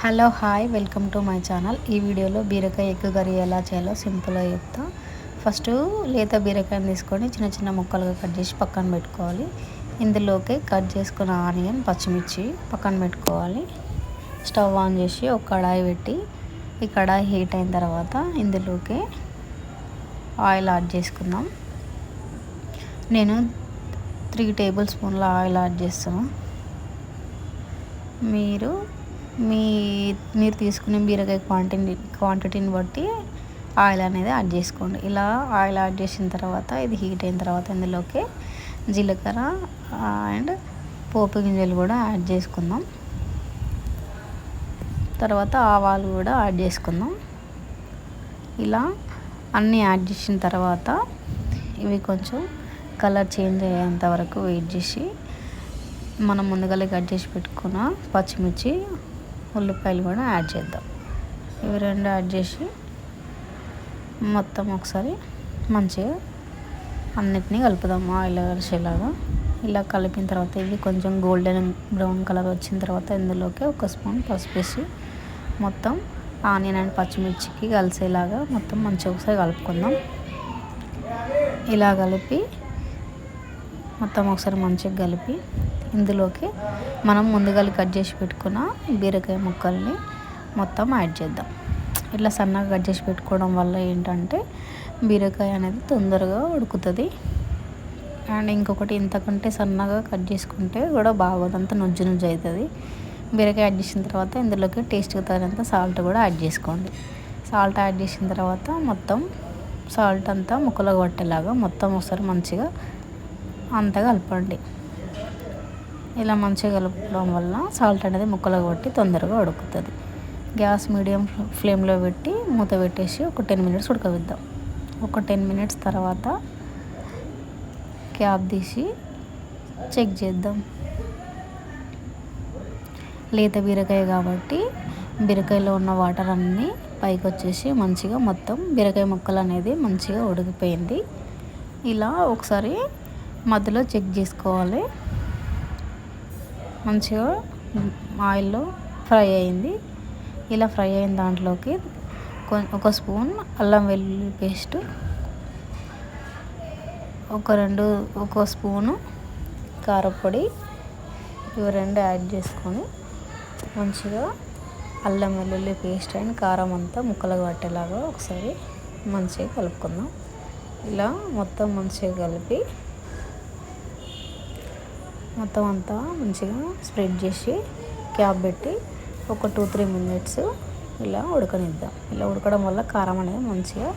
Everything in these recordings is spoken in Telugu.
Hello hi welcome to my channel. ఈ వీడియోలో బీరకాయ ఎగ్ కర్రీ ఎలా చేయాలో సింపుల్గా చెప్తా. ఫస్ట్ లేత బీరకాయని తీసుకొని చిన్న చిన్న ముక్కలుగా కట్ చేసి పక్కన పెట్టుకోవాలి. ఇందులోకి కట్ చేసుకున్న ఆనియన్ పచ్చిమిర్చి పక్కన పెట్టుకోవాలి. స్టవ్ ఆన్ చేసి ఒక కడాయి పెట్టి ఈ కడాయి హీట్ అయిన తర్వాత ఇందులోకి ఆయిల్ యాడ్ చేసుకుందాం. నేను త్రీ టేబుల్ స్పూన్ల ఆయిల్ యాడ్ చేస్తాను మీరు మీ మీరు తీసుకునే బీరకాయ క్వాంటిటీ క్వాంటిటీని బట్టి ఆయిల్ అనేది యాడ్ చేసుకోండి. ఇలా ఆయిల్ యాడ్ చేసిన తర్వాత ఇది హీట్ అయిన తర్వాత ఇందులోకి జీలకర్ర అండ్ పోపు గింజలు కూడా యాడ్ చేసుకుందాం. తర్వాత ఆవాలు కూడా యాడ్ చేసుకుందాం. ఇలా అన్నీ యాడ్ చేసిన తర్వాత ఇవి కొంచెం కలర్ చేంజ్ అయ్యేంత వరకు వెయిట్ చేసి మనం ముందుగా కట్ చేసి పెట్టుకున్న పచ్చిమిర్చి ఉల్లిపాయలు కూడా యాడ్ చేద్దాం. ఇవి రెండు యాడ్ చేసి మొత్తం ఒకసారి మంచిగా అన్నిటినీ కలుపుదాం ఆయిల్ కలిసేలాగా. ఇలా కలిపిన తర్వాత ఇవి కొంచెం గోల్డెన్ బ్రౌన్ కలర్ వచ్చిన తర్వాత ఇందులోకి ఒక స్పూన్ పసుపు వేసి మొత్తం ఆనియన్ అండ్ పచ్చిమిర్చికి కలిసేలాగా మొత్తం మంచిగా ఒకసారి కలుపుకుందాం. ఇలా కలిపి మొత్తం ఒకసారి మంచిగా కలిపి ఇందులోకి మనం ముందుగా కట్ చేసి పెట్టుకున్న బీరకాయ ముక్కల్ని మొత్తం యాడ్ చేద్దాం. ఇట్లా సన్నగా కట్ చేసి పెట్టుకోవడం వల్ల ఏంటంటే బీరకాయ అనేది తొందరగా ఉడుకుతుంది. అండ్ ఇంకొకటి ఇంతకంటే సన్నగా కట్ చేసుకుంటే కూడా బాగోదంతా నుజ్జు నుజ్జు అవుతుంది బీరకాయ యాడ్ చేసిన తర్వాత ఇందులోకి టేస్ట్కి తగినంత సాల్ట్ కూడా యాడ్ చేసుకోండి. సాల్ట్ యాడ్ చేసిన తర్వాత మొత్తం సాల్ట్ అంతా ముక్కలో పట్టేలాగా మొత్తం ఒకసారి మంచిగా అంతా కలపండి. ఇలా మంచిగా కలపడం వల్ల సాల్ట్ అనేది ముక్కలు కొట్టి తొందరగా ఉడుకుతుంది. గ్యాస్ మీడియం ఫ్లేమ్లో పెట్టి మూత పెట్టేసి ఒక టెన్ మినిట్స్ ఉడకవిద్దాం ఒక టెన్ మినిట్స్ తర్వాత క్యాప్ తీసి చెక్ చేద్దాం. లేత బీరకాయ కాబట్టి బీరకాయలో ఉన్న వాటర్ అన్నీ పైకి వచ్చేసి మంచిగా మొత్తం బీరకాయ ముక్కలు అనేది మంచిగా ఉడికిపోయింది. ఇలా ఒకసారి మధ్యలో చెక్ చేసుకోవాలి. మంచిగా ఆయిల్లో ఫ్రై అయింది. ఇలా ఫ్రై అయిన దాంట్లోకి ఒక స్పూన్ అల్లం వెల్లుల్లి పేస్ట్ ఒక రెండు ఒక స్పూను కారపొడి ఇవి రెండు యాడ్ చేసుకొని మంచిగా అల్లం వెల్లుల్లి పేస్ట్ అండ్ కారం అంతా ముక్కలుగా పట్టేలాగా ఒకసారి మంచిగా కలుపుకుందాం. ఇలా మొత్తం మంచిగా కలిపి మొత్తం అంతా మంచిగా స్ప్రెడ్ చేసి క్యాప్ పెట్టి ఒక టూ త్రీ మినిట్స్ ఇలా ఉడకనిద్దాం. ఇలా ఉడకడం వల్ల కారం అనేది మంచిగా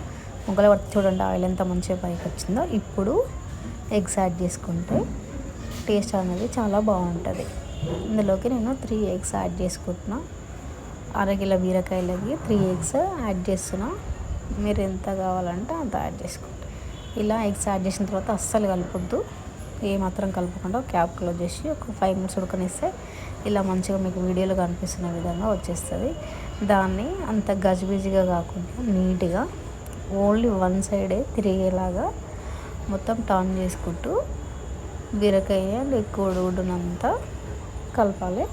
ముగ్గలు పట్టి చూడండి ఆయిల్ ఎంత మంచిగా పైకి వచ్చిందో. ఇప్పుడు ఎగ్స్ యాడ్ చేసుకుంటే టేస్ట్ అనేది చాలా బాగుంటుంది. ఇందులోకి నేను త్రీ ఎగ్స్ యాడ్ చేసుకుంటున్నా. అరకిలో బీరకాయలకి త్రీ ఎగ్స్ యాడ్ చేస్తున్నా. మీరు ఎంత కావాలంటే అంత యాడ్ చేసుకోండి. ఇలా ఎగ్స్ యాడ్ చేసిన తర్వాత అస్సలు కలపొద్దు. ఏమాత్రం కలపకుండా క్యాప్ క్లోజ్ చేసి ఒక ఫైవ్ మినిట్స్ ఉడకనిస్తే ఇలా మంచిగా మీకు వీడియోలో కనిపిస్తున్న విధంగా వచ్చేస్తుంది. దాన్ని అంత గజిబిజిగా కాకుండా నీట్గా ఓన్లీ వన్ సైడే తిరిగేలాగా మొత్తం టర్న్ చేసుకుంటూ బీరకాయ అండ్ కోడిగుడ్డునంతా కలపాలి.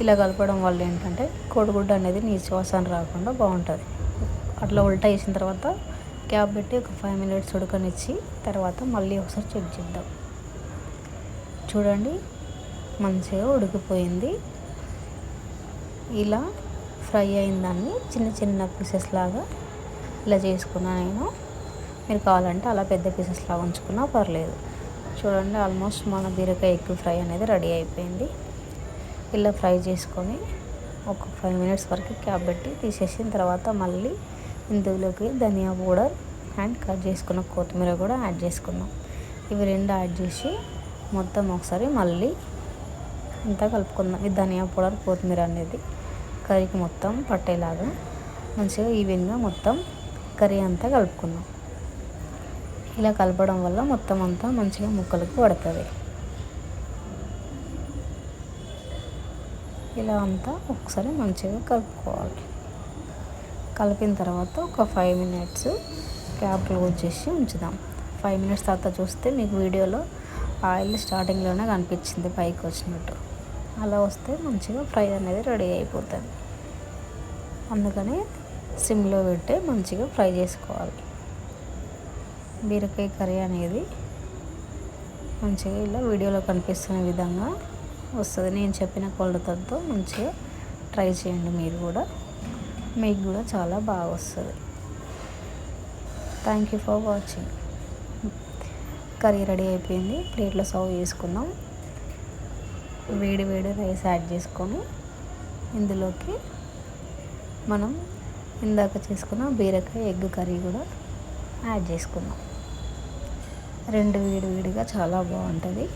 ఇలా కలపడం వల్ల ఏంటంటే కోడిగుడ్డు అనేది నీచు వాసన రాకుండా బాగుంటుంది. అట్లా ఉల్టా వేసిన తర్వాత క్యాప్ పెట్టి ఒక ఫైవ్ మినిట్స్ ఉడకనిచ్చి తర్వాత మళ్ళీ ఒకసారి చెక్ చేద్దాం. చూడండి మంచిగా ఉడికిపోయింది. ఇలా ఫ్రై అయిన దాన్ని చిన్న చిన్న పీసెస్ లాగా ఇలా చేసుకున్నా నేను. మీరు కావాలంటే అలా పెద్ద పీసెస్ లాగా ఉంచుకున్నా పర్లేదు. చూడండి ఆల్మోస్ట్ మన బీరకాయ ఎగ్ ఫ్రై అనేది రెడీ అయిపోయింది. ఇలా ఫ్రై చేసుకొని ఒక ఫైవ్ మినిట్స్ వరకు క్యాప్ పెట్టి తీసేసిన తర్వాత మళ్ళీ ఇందులోకి ధనియా పౌడర్ అండ్ కట్ చేసుకున్న కొత్తిమీర కూడా యాడ్ చేసుకున్నాం ఇవి రెండు యాడ్ చేసి మొత్తం ఒకసారి మళ్ళీ అంతా కలుపుకుందాం. ఈ ధనియా పౌడర్ కొత్తిమీర అనేది కర్రీకి మొత్తం పట్టేలాగా మంచిగా ఈవెన్గా మొత్తం కర్రీ అంతా కలుపుకుందాం. ఇలా కలపడం వల్ల మొత్తం అంతా మంచిగా ముక్కలకు పడుతుంది. ఇలా అంతా ఒకసారి మంచిగా కలుపుకోవాలి. కలిపిన తర్వాత ఒక ఫైవ్ మినిట్స్ క్యాప్ క్లోజ్ చేసి ఉంచుదాం. ఫైవ్ మినిట్స్ తర్వాత చూస్తే మీకు వీడియోలో ఆయిల్ స్టార్టింగ్లోనే కనిపించింది పైకి వచ్చినట్టు. అలా వస్తే మంచిగా ఫ్రై అనేది రెడీ అయిపోతుంది. అందుకని సిమ్లో పెట్టి మంచిగా ఫ్రై చేసుకోవాలి. బీరకాయ కర్రీ అనేది మంచిగా ఇలా వీడియోలో కనిపిస్తున్న విధంగా వస్తుంది. నేను చెప్పిన కొలతలతో మంచిగా ట్రై చేయండి మీరు కూడా. మీకు కూడా చాలా బాగా వస్తుంది. Thank you for watching curry ready అయిపోయింది. ప్లేట్లో సర్వ్ చేసుకుందాం. వేడి వేడి రైస్ యాడ్ చేసుకొని ఇందులోకి మనం ఇందాక చేసుకున్న బీరకాయ ఎగ్ కర్రీ కూడా యాడ్ చేసుకుందాం. రెండు వేడి వేడిగా చాలా బాగుంటుంది.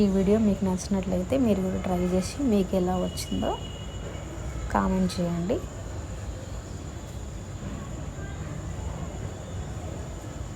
ఈ వీడియో మీకు నచ్చినట్లయితే మీరు కూడా ట్రై చేసి మీకు ఎలా వచ్చిందో కామెంట్ చేయండి.